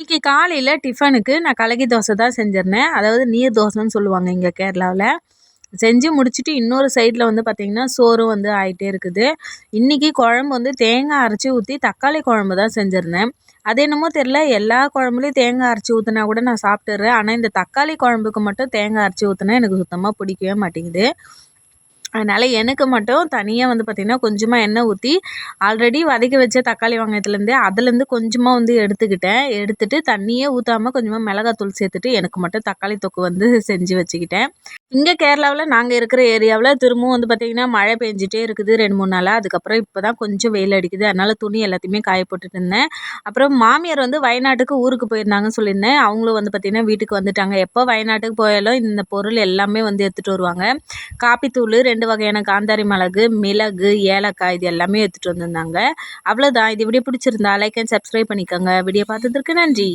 இன்றைக்கி காலையில் டிஃபனுக்கு நான் கலகி தோசை தான் செஞ்சிருந்தேன். அதாவது நீர் தோசைன்னு சொல்லுவாங்க இங்கே கேரளாவில். செஞ்சு முடிச்சுட்டு இன்னொரு சைடில் வந்து பார்த்திங்கன்னா சோறும் வந்து ஆகிட்டே இருக்குது. இன்றைக்கி குழம்பு வந்து தேங்காய் அரைச்சி ஊற்றி தக்காளி குழம்பு தான் செஞ்சுருந்தேன். அது என்னமோ தெரில எல்லா குழம்புலையும் தேங்காய் அரைச்சி ஊற்றினா கூட நான் சாப்பிட்டுறேன். ஆனால் இந்த தக்காளி குழம்புக்கு மட்டும் தேங்காய் அரைச்சி ஊற்றினா எனக்கு சுத்தமாக பிடிக்கவே மாட்டேங்குது. அதனால் எனக்கு மட்டும் தனியாக வந்து பார்த்திங்கன்னா கொஞ்சமாக எண்ணெய் ஊற்றி ஆல்ரெடி வதக்கி வச்ச தக்காளி வெங்காயத்துலேருந்தே அதுலேருந்து கொஞ்சமாக வந்து எடுத்துக்கிட்டேன். எடுத்துகிட்டு தண்ணியே ஊற்றாமல் கொஞ்சமாக மிளகாத்தூள் சேர்த்துட்டு எனக்கு மட்டும் தக்காளி தொக்கு வந்து செஞ்சு வச்சுக்கிட்டேன். இங்கே கேரளாவில் நாங்கள் இருக்கிற ஏரியாவில் திரும்பவும் வந்து பார்த்திங்கன்னா மழை பெஞ்சிட்டே இருக்குது ரெண்டு மூணு நாளாக அதுக்கப்புறம் இப்போ தான் கொஞ்சம் வெயில் அடிக்குது. அதனால் துணி எல்லாத்தையுமே காய போட்டுட்டு இருந்தேன் அப்புறம் மாமியார் வந்து வயநாட்டுக்கு ஊருக்கு போயிருந்தாங்கன்னு சொல்லியிருந்தேன். அவங்களும் வந்து பார்த்திங்கன்னா வீட்டுக்கு வந்துட்டாங்க. எப்போ வயநாட்டுக்கு போயாலும் இந்த பொருள் எல்லாமே வந்து எடுத்துகிட்டு வருவாங்க. காப்பித்தூள் ரெண்டு ரெண்டு வகையான காந்தாரி மிளகு மிளகு ஏலக்காய் இது எல்லாமே எடுத்துகிட்டு வந்திருந்தாங்க. அவ்வளோதான் இது வீடியோ பிடிச்சிருந்தா லைக் அண்ட் சப்ஸ்கிரைப் பண்ணிக்கோங்க. வீடியோ பார்த்ததுக்கு நன்றி.